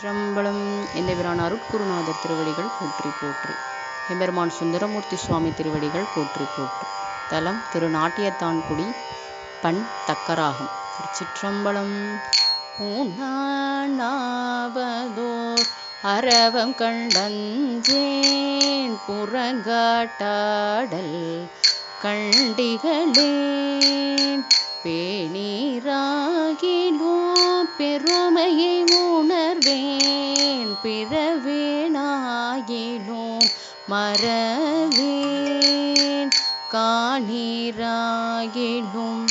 திருச்சிற்றம்பலம் எந்தபிரான் அருட்குருநாதர் திருவடிகள் போற்றி போற்றி. எம்பெருமான் சுந்தரமூர்த்தி சுவாமி திருவடிகள் போற்றி போற்றி. தலம் திருநாட்டியத்தான்குடி பண் தக்கராகும். திருச்சிற்றம்பலம் உண்ணாவதோர் அரவம் கண்டஞ்சேன் புறங்காட்டாடல் கண்டிகளேன் பேணீராகிலோ பெருமையை உணர்வேன். பிறவேனாகிலோ மறவேன். காணீராகிலும்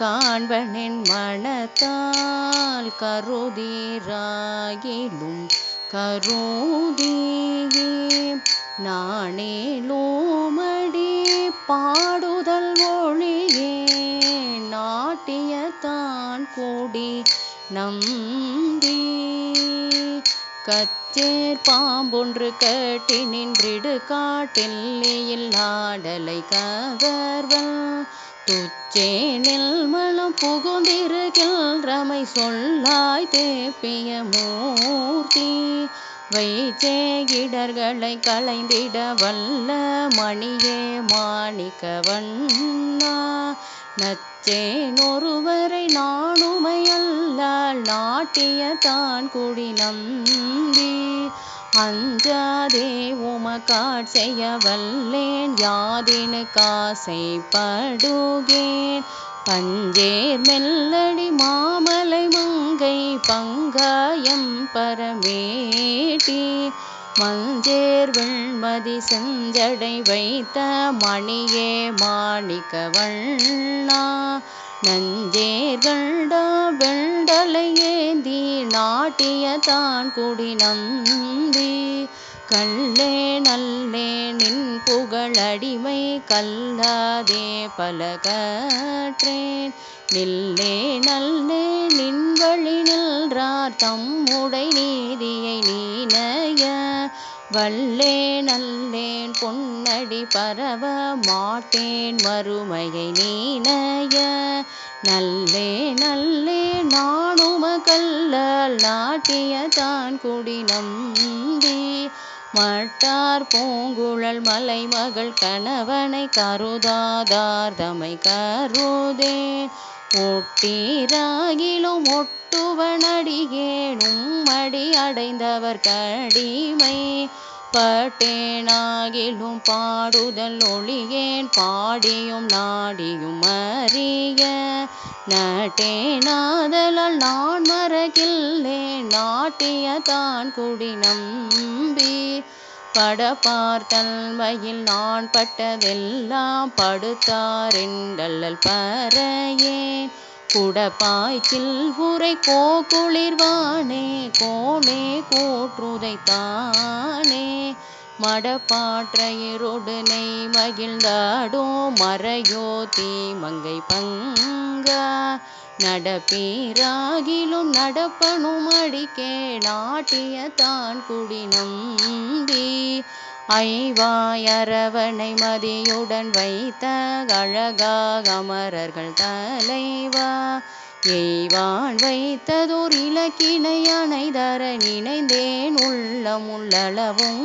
காண்பனின் மனத்தால் கருதீராகிலும் கருதியே. நானேலோமடி பாடுதல் காட்டிய தான் கூடி நம்பி. கச்சேர் பாம்பொன்று கட்டி நின்றிடு காட்டில் ஆடலை கவர்வல். துச்சே துச்சேனில் மலம் புகுந்திருக்கின்றமை சொல்லாய் தேப்பிய மூர்த்தி. வைச்சேகிடர்களை களைந்திட வல்ல மணியே மாணிக்க வண்ணா. நச்சேன் ஒருவரை நானுமையல்லால் நாட்டிய தான் குடி நம்பி. அஞ்சாதே உமக்காட் செய்ய வல்லேன் யாதினு காசைப்படுகேன் பஞ்சேர் மெல்லடி மாமலை பங்காயம் பரமேட்டி மஞ்சேர் வெண்மதி செஞ்சடை வைத்த மணியே மாணிக்க வண்ணா நஞ்சேர் கண்டா வெண்டலை நாட்டிய தான் குடி நந்தி கல்லே நல்லே நின் புகழடிமை கல்லாதே பல கற்றேன் நில்லே நல்லே நின் வழி நில் நின்றார் தம்முடை நீதியை நீனைய வல்லேன் அல்லேன் பொன்னடி பரவ மாட்டேன் மறுமையை நீனைய நல்லே நல்லே நானும கல்லால் நாட்டிய தான் குடி நம்பி. மட்டார் பூங்குழல் மலை மகள் கணவனை கருதாதார் தமை கருதேன். ஒட்டீராகிலும் ஒட்டுவனடியேனும் அடி அடைந்தவர் கடிமை. பட்டேனாகிலும் பாடுதல் ஒளியேன் பாடியும் நாடியும் அறிய. நட்டேனாதலால் நான் மறகில்லேன் நாட்டிய தான் குடி நம்பி. பட பார்த்தல்மையில் நான் பட்டதெல்லாம் படுத்தாரெண்டல்லல் பறையே. குடப்பாய்ச்சில் உரை கோகுளிர்வானே கோனே கூற்றுதைத்தானே. மடப்பாற்றையரொடு மகிழ்ந்தாடோ மறையோதி மங்கை பங்கா. நடப்பீராகிலும் நடப்பனும் அடிக்கே நாட்டிய தான் குடி நம்பி. ஐவாயரவனை மதியுடன் வைத்த அழகாக அமரர்கள் தலைவா. எய்வான் வைத்ததோர் இலக்கிணையனை தர நினைந்தேன் உள்ளம் உள்ளளவும்.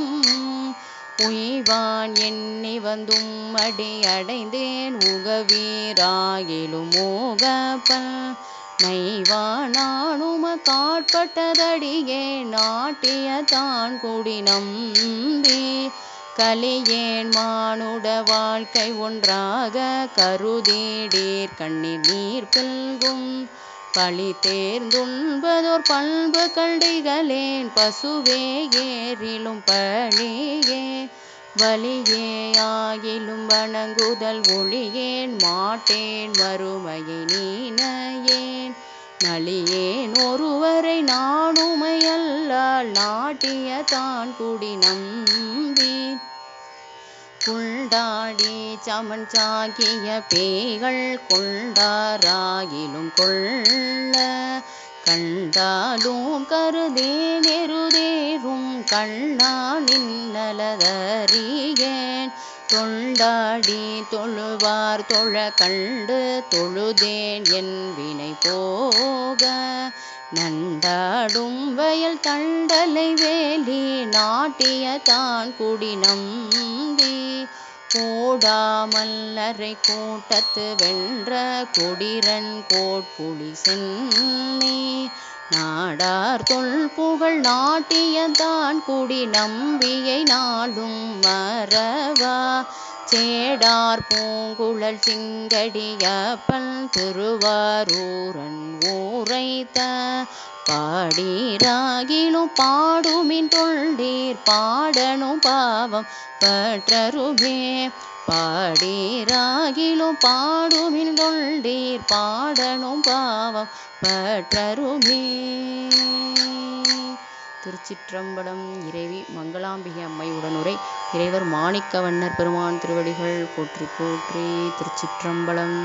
உய்வான் எண்ணி வந்தும் அடி அடைந்தேன் உகவீராகிலும் மோகப்பல் நைவானானும காட்பட்டதடியே நாட்டிய தான் குடி நம்பி. கலியேன் மானுட வாழ்க்கை ஒன்றாக கருதீடீர் கண்ணீர் நீர் பெல்கும் பழி தேர்ந்துண்பதோர் பண்பு கண்டிகளேன் பசுவே ஏறிலும் பழியே. வலியே ஆகிலும் வணங்குதல் ஒளியேன் மாட்டேன் மறுமையை நீனையேன். நலியேன் ஒருவரை நானுமையல்லால் நாட்டிய தான் குடி நம் குண்டாடி சமன் சாகிய பேய்கள் கொண்டாராயிலும் கொள்ள. கண்டாலும் கருதே நெருதேறும் கண்ணா நின்னலதறியேன். தொண்டாடி தொழுவார் தொழ கண்டு தொழுதேன் என் வினை போக. நண்டாடும் வயல் தண்டலை வேலி நாட்டிய தான் குடி நம்பி. கூடாமல்லரை கூட்டத்து வென்ற கொடிரன் கோட்புலி சென்னி. நாடார் தொல் புகழ் நாட்டியதான் குடி நம்பியை நாடும் மரவா சேடார் பூங்குழல் சிங்கடியப்பன் திருவாரூரன் ஊரைத்த பாடீராகிலும் பாடுமின் தொண்டீர் பாடணும் பாவம் பற்றருமே. பாடீராகிலும் பாடுமின் தொண்டீர் பாடணும் பாவம் பற்றருமே. திருச்சிற்றம்பலம் இறைவி மங்களாம்பிகை அம்மை உடனுரை. இறைவர் மாணிக்கவண்ணர் பெருமான் திருவடிகள் போற்றி போற்றி திருச்சிற்றம்பலம்.